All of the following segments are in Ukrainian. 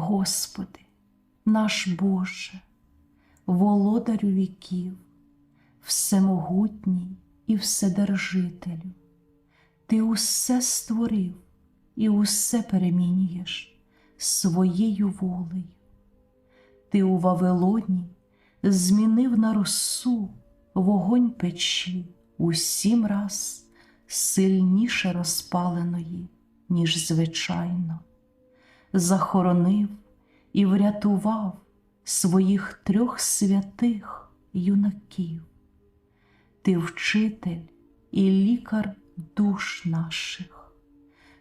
Господи, наш Боже, володарю віків, всемогутній і вседержителю, Ти усе створив і усе перемінюєш своєю волею. Ти у Вавилоні змінив на росу вогонь печі у сім раз сильніше розпаленої, ніж звичайно, захоронив і врятував своїх трьох святих юнаків. Ти вчитель і лікар душ наших,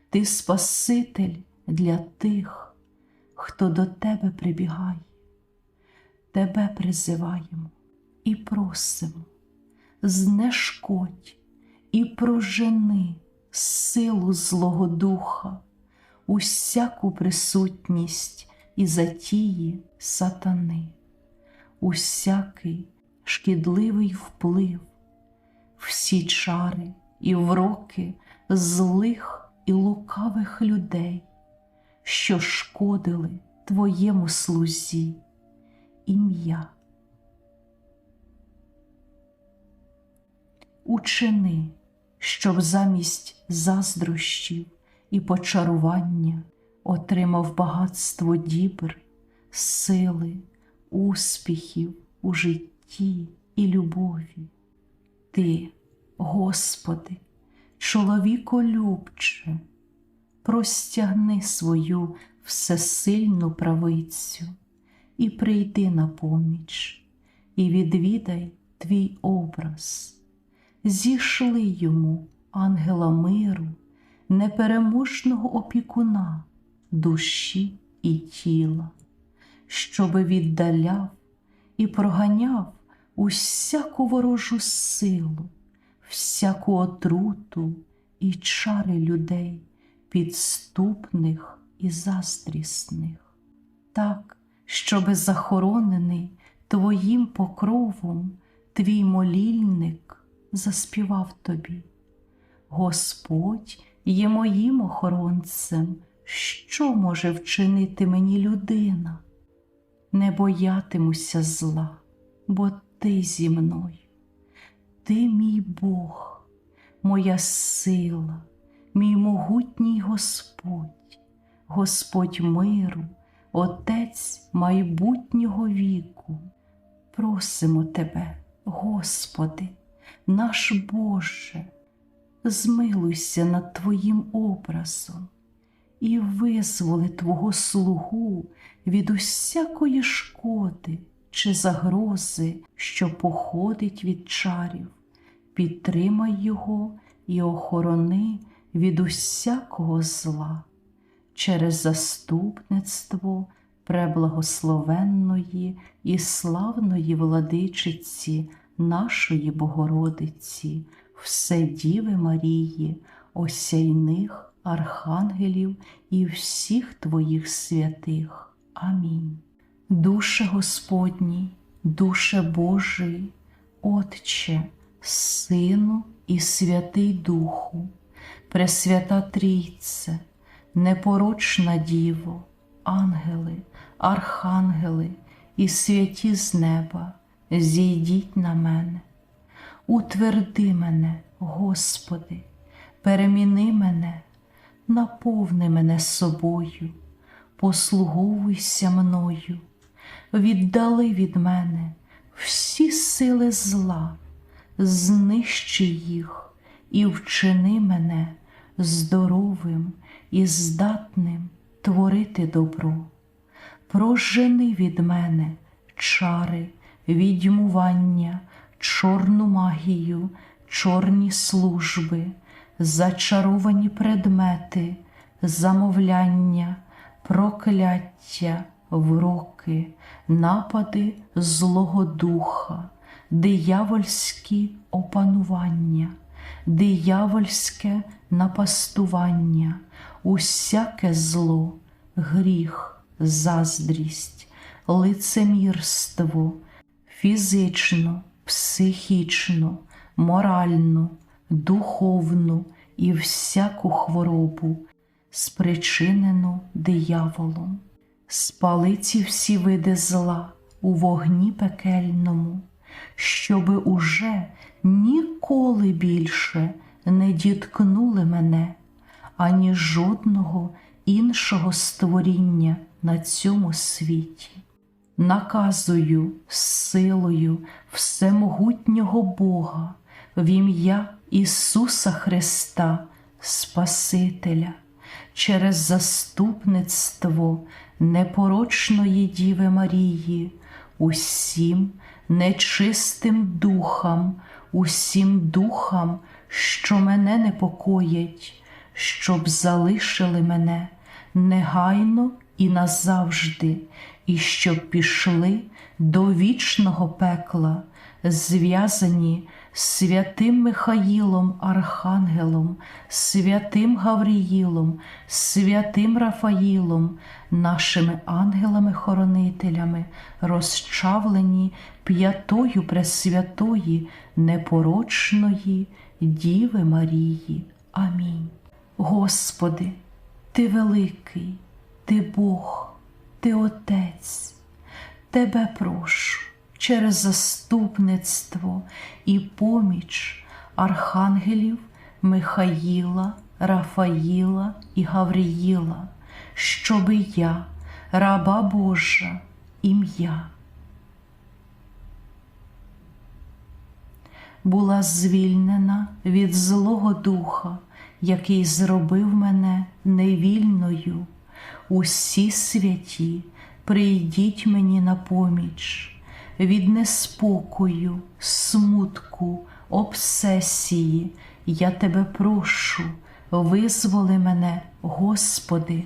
ти Спаситель для тих, хто до тебе прибігає. Тебе призиваємо і просимо, знешкодь і прожени силу Злого Духа, усяку присутність і затії сатани, усякий шкідливий вплив, всі чари і вроки злих і лукавих людей, що шкодили Твоєму слузі ім'я. Учини, щоб замість заздрощів і почарування отримав багатство дібр, сили, успіхів у житті і любові. Ти, Господи, чоловіколюбче, простягни свою всесильну правицю і прийди на поміч, і відвідай твій образ, зійшли йому, ангела миру, непереможного опікуна, душі і тіла, щоби віддаляв і проганяв усяку ворожу силу, всяку отруту і чари людей, підступних і заздрісних. Так, щоби захоронений Твоїм покровом твій молільник заспівав тобі. Господь є моїм охоронцем, що може вчинити мені людина? Не боятимуся зла, бо ти зі мною. Ти мій Бог, моя сила, мій могутній Господь, Господь миру. Отець майбутнього віку, просимо Тебе, Господи, наш Боже, змилуйся над Твоїм образом і визволи Твого слугу від усякої шкоди чи загрози, що походить від чарів, підтримай Його і охорони від усякого зла через заступництво преблагословенної і славної владичиці нашої Богородиці, Вседіви Марії, осяйних архангелів і всіх Твоїх святих. Амінь. Душе Господній, душе Божий, Отче, Сину і Святий Духу, Пресвята Трійце, непорочна Діво, ангели, архангели і святі з неба, зійдіть на мене, утверди мене, Господи, переміни мене, наповни мене собою, послуговуйся мною, віддали від мене всі сили зла, знищи їх і вчини мене здоровим і здатним творити добро. Прожени від мене чари, відьмування, чорну магію, чорні служби, зачаровані предмети, замовляння, прокляття, вроки, напади Злого Духа, диявольські опанування, диявольське напастування, усяке зло, гріх, заздрість, лицемірство, фізичну, психічну, моральну, духовну і всяку хворобу, спричинену дияволом, спали ці всі види зла у вогні пекельному, щоби уже ніколи більше не діткнули мене, ані жодного іншого створіння на цьому світі. Наказую силою всемогутнього Бога в ім'я Ісуса Христа, Спасителя, через заступництво непорочної Діви Марії, усім нечистим духам, усім духам, що мене непокоять, щоб залишили мене негайно і назавжди, і щоб пішли до вічного пекла, зв'язані святим Михаїлом Архангелом, святим Гавріїлом, святим Рафаїлом, нашими ангелами-хоронителями, розчавлені п'ятою Пресвятої, непорочної Діви Марії. Амінь. Господи, Ти великий, Ти Бог, Ти Отець, Тебе прошу через заступництво і поміч архангелів Михаїла, Рафаїла і Гавріїла, щоби я, раба Божа, ім'я, була звільнена від Злого Духа, який зробив мене невільною. Усі святі, прийдіть мені на поміч від неспокою, смутку, обсесії. Я тебе прошу, визволи мене, Господи,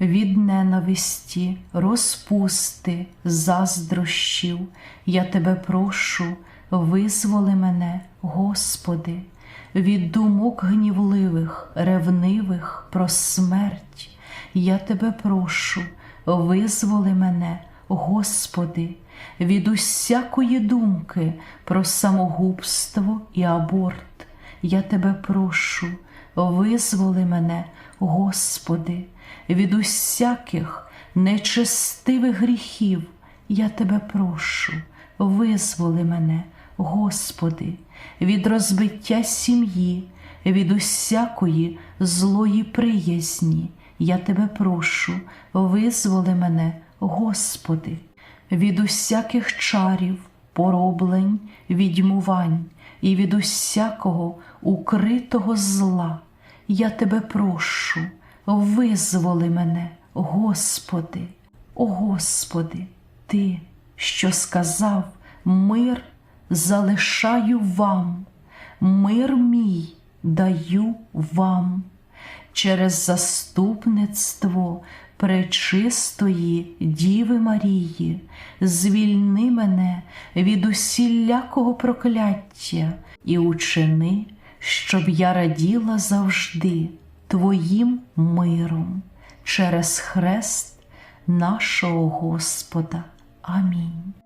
від ненависті, розпусти, заздрощів. Я тебе прошу, визволи мене, Господи, від думок гнівливих, ревнивих про смерть. Я тебе прошу, визволи мене, Господи, від усякої думки про самогубство і аборт. Я тебе прошу, визволи мене, Господи, від усяких нечестивих гріхів. Я тебе прошу, визволи мене, Господи, від розбиття сім'ї, від усякої злої приязні. Я тебе прошу, визволи мене, Господи, від усяких чарів, пороблень, відьмувань і від усякого укритого зла. Я тебе прошу, визволи мене, Господи, о Господи, Ти, що сказав, мир залишаю вам, мир мій даю вам через заступництво пречистої Діви Марії, звільни мене від усілякого прокляття і учини, щоб я раділа завжди Твоїм миром через хрест нашого Господа. Амінь.